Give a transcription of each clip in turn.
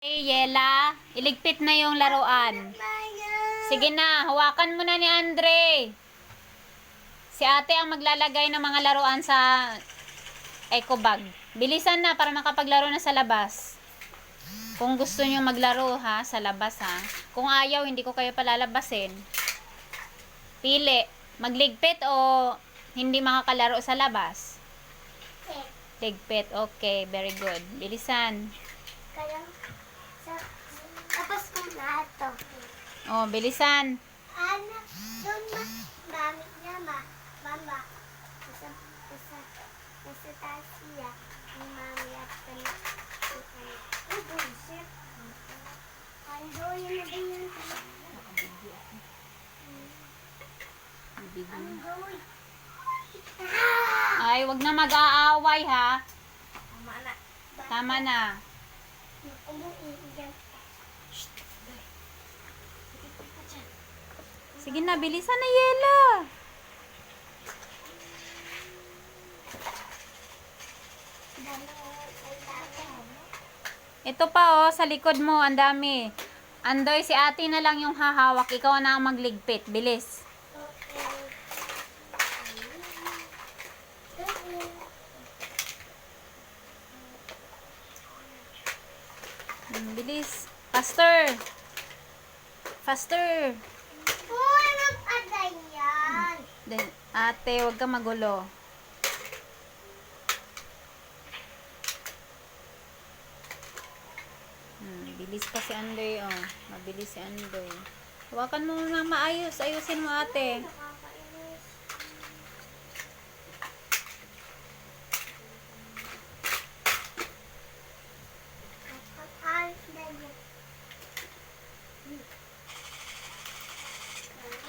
Hey, Yela, iligpit na yung laruan. Sige na, hawakan mo na ni Andre. Si ate ang maglalagay ng mga laruan sa eco bag. Bilisan na para makapaglaro na sa labas. Kung gusto nyo maglaro ha, sa labas ha. Kung ayaw, hindi ko kayo palalabasin. Pili, magligpit o hindi makakalaro sa labas? Ligpit, okay, very good. Bilisan. Kaya, tapos ko na ito. Oh, bilisan. Ana, doon ma, mami niya ma, mama. Isa, isa, isa tayo siya. Ni mami at kanya. Ay, bullshit. Ando, yun na din yun. Ando, Ay, wag na mag-aaway ha. Tama na. Tama na. Sige na, bilisan na, Yela. Ito pa oh, sa likod mo, ang dami. Andoy, si ate na lang yung hahawak. Ikaw na ang magligpit. Bilis. Hmm, bilis. Faster. Faster. Uy, mag-aday yan. Then, ate, wag ka magulo. Hmm, bilis pa si Andoy, oh. Mabilis si Andoy. Hawakan mo na maayos. Ayusin mo, ate. Nakakainis. Nakakaalis na yun.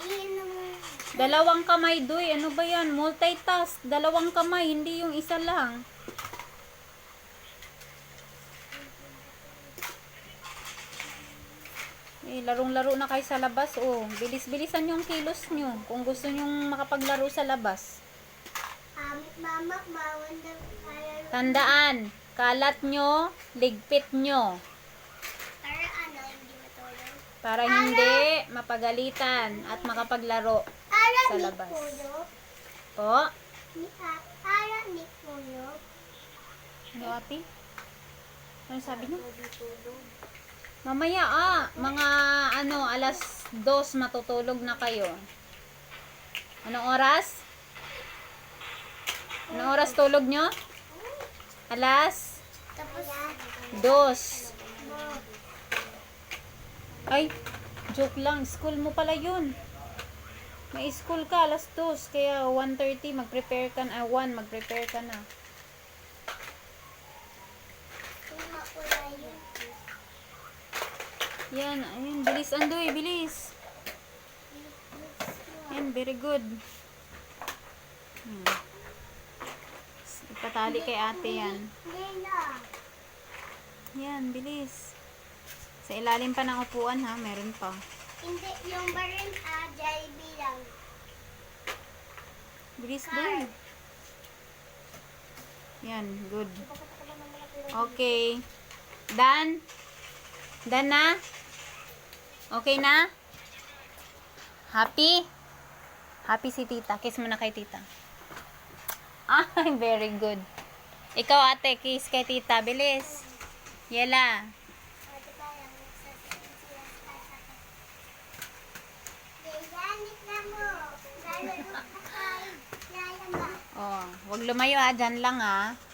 Kanina mo. Dalawang kamay, Doy. Ano ba yan? Multitask. Dalawang kamay, hindi yung isa lang. Eh, larong-laro na kayo sa labas, oh. Bilis-bilisan yung kilos nyo kung gusto nyong makapaglaro sa labas. Tandaan, kalat nyo, ligpit nyo. Para ano, hindi matulog. Para hindi mapagalitan at makapaglaro Sa labas. Po. Ah, para ni Kulo. Ano ate? Ano sabi niyo? Mamaya ah, mga ano, alas dos matutulog na kayo. Anong oras? Anong oras tulog nyo? Alas Tapos, dos. Ay, joke lang. School mo pala yun. May school ka, alas dos. Kaya 1.30, mag-prepare ka na. Ah, 1, mag-prepare ka na. Yan, ayun, bilis Andoy, bilis. Yan, very good. Hmm. Ipatali kay ate yan. Yan, bilis. Sa ilalim pa ng upuan ha, meron pa. Hindi, yung barin, ah, Jollibee lang. Bilis doon. Yan, good. Okay. Done? Done na? Okay na? Happy? Happy si tita. Kiss mo na kay tita. Ah, very good. Ikaw ate, kiss kay tita. Bilis. Yela. Pwede ba yung sasabihin sila sa akin? Yayanit na mo. Lalaro na kayo. Yaya ba? Oh, wag lumayo ha. Dyan lang ha. Yaya.